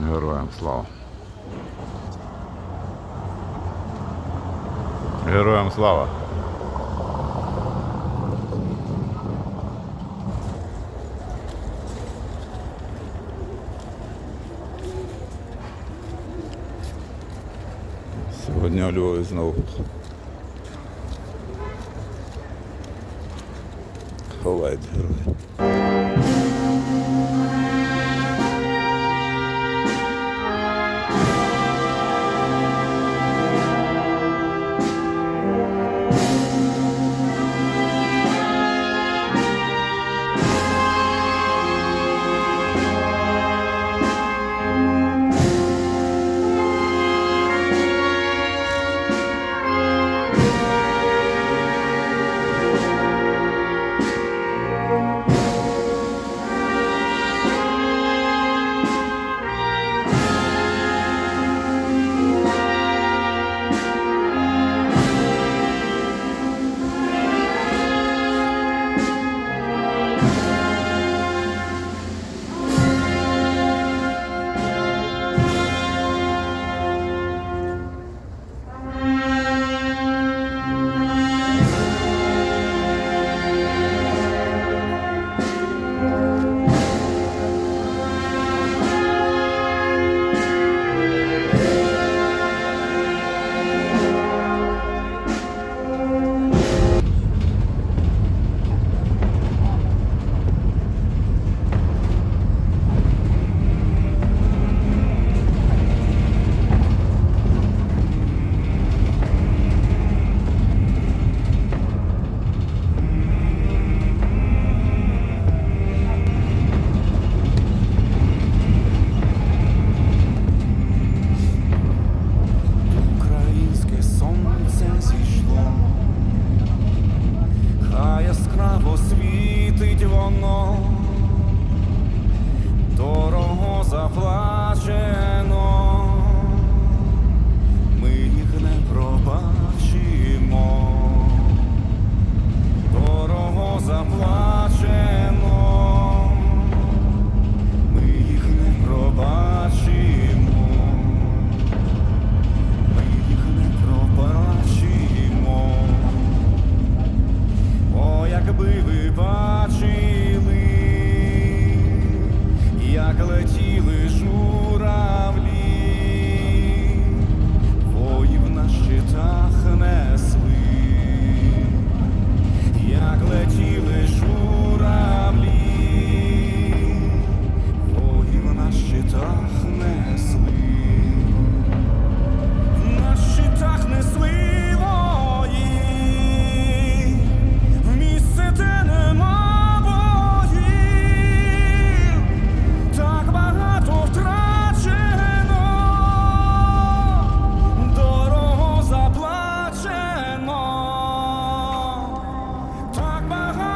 Героям слава. Героям слава. Сьогодні у Львові знову ховають герої.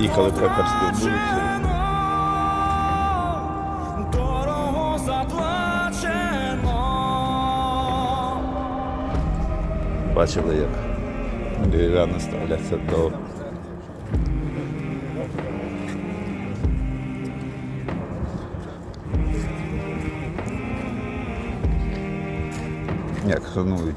Їхали Пекарською вулицею. Бачили, як львів'яни ставляться до як шанують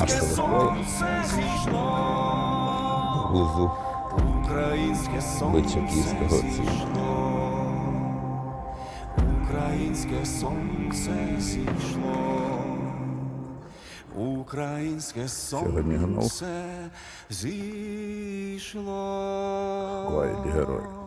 Наше сонце зійшло, Поблизу українське сонце зійшло, українське сонце зійшло, українське сонце зійшло. ховають героїв.